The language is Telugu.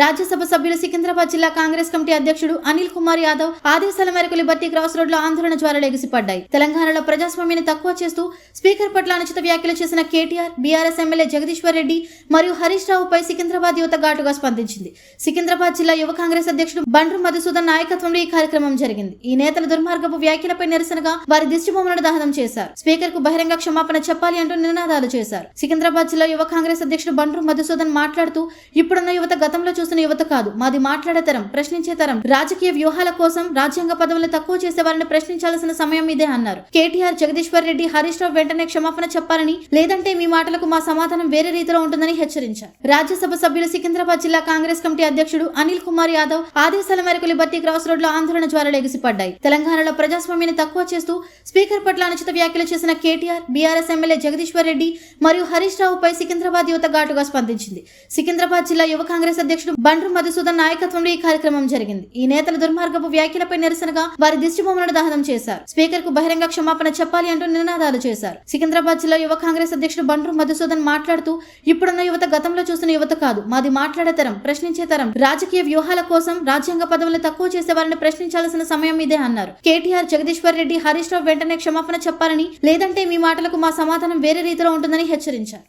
రాజ్యసభ సభ్యులు సికింద్రాబాద్ జిల్లా కాంగ్రెస్ కమిటీ అధ్యక్షుడు అనిల్ కుమార్ యాదవ్ ఆదేశాల మేరకు లిబర్టీ క్రాస్ రోడ్లో ఆందోళన జ్వాలలు ఎగిసిపడ్డాయి. తెలంగాణలో ప్రజాస్వామ్యాన్ని తక్కువ చేస్తూ స్పీకర్ పట్ల అనుచిత వ్యాఖ్యలు చేసిన KTR BRS MLA Jagadishwar Reddy మరియు హరీష్ రావుపై సికింద్రాబాద్ యువత ఘాటుగా స్పందించింది. సికింద్రాబాద్ జిల్లా యువ కాంగ్రెస్ అధ్యక్షుడు బండ్రు మధుసూదన్ నాయకత్వంలో ఈ కార్యక్రమం జరిగింది. ఈ నేతల దుర్మార్గపు వ్యాఖ్యలపై నిరసనగా వారి దిష్టిబొమ్మలను దహనం చేశారు. స్పీకర్కు బహిరంగ క్షమాపణ చెప్పాలి అంటూ నినాదాలు చేశారు. సికింద్రాబాద్ జిల్లా యువ కాంగ్రెస్ అధ్యక్షుడు బండ్రు మధుసూదన్ మాట్లాడుతూ ఇప్పుడున్న యువత గతంలో చూస్తున్న యువత కాదు. మాది మాట్లాడే తరం ప్రశ్నించే తరం. రాజకీయ వ్యూహాల కోసం రాజ్యాంగ పదవులు తక్కువ చేసే వారిని ప్రశ్నించాల్సిన సమయం ఇదే అన్నారు. కేటీఆర్ జగదీశ్వర్ రెడ్డి హరీష్ రావు వెంటనే క్షమాపణ చెప్పాలని లేదంటే మీ మాటలకు మా సమాధానం వేరే రీతిలో ఉంటుందని హెచ్చరించారు. రాజ్యసభ సభ్యులు సికింద్రాబాద్ జిల్లా కాంగ్రెస్ కమిటీ అధ్యక్షుడు అనిల్ కుమార్ యాదవ్ ఆదేశాల మేరకు లిబర్టీ క్రాస్ రోడ్లో ఆందోళన జ్వాలలు ఎగిసిపడ్డాయి. తెలంగాణలో ప్రజాస్వామ్యాన్ని తక్కువ చేస్తూ స్పీకర్ పట్ల అనుచిత వ్యాఖ్యలు చేసిన KTR BRS MLA Jagadishwar Reddy మరియు హరీష్ రావుపై సికింద్రాబాద్ యువత ఘాటుగా స్పందించింది. సికింద్రాబాద్ జిల్లా యువ కాంగ్రెస్ అధ్యక్షుడు బండ్రు మధుసూదన్ నాయకత్వంలో ఈ కార్యక్రమం జరిగింది. ఈ నేతల దుర్మార్గపు వ్యాఖ్యలపై నిరసనగా వారి దిష్టిబొమ్మలను దహనం చేశారు. స్పీకర్కు బహిరంగ క్షమాపణ చెప్పాలి అంటూ నినాదాలు చేశారు. సికింద్రాబాద్ జిల్లా యువ కాంగ్రెస్ అధ్యక్షుడు బండ్రు మధుసూదన్ మాట్లాడుతూ ఇప్పుడున్న యువత గతంలో చూసిన యువత కాదు. మాది మాట్లాడే తరం ప్రశ్నించే తరం. రాజకీయ వ్యూహాల కోసం రాజ్యాంగ పదవులు తక్కువ చేసే వారిని ప్రశ్నించాల్సిన సమయం ఇదే అన్నారు. కేటీఆర్ జగదీశ్వర్ రెడ్డి హరీష్ రావు వెంటనే క్షమాపణ చెప్పాలని లేదంటే మీ మాటలకు మా సమాధానం వేరే రీతిలో ఉంటుందని హెచ్చరించారు.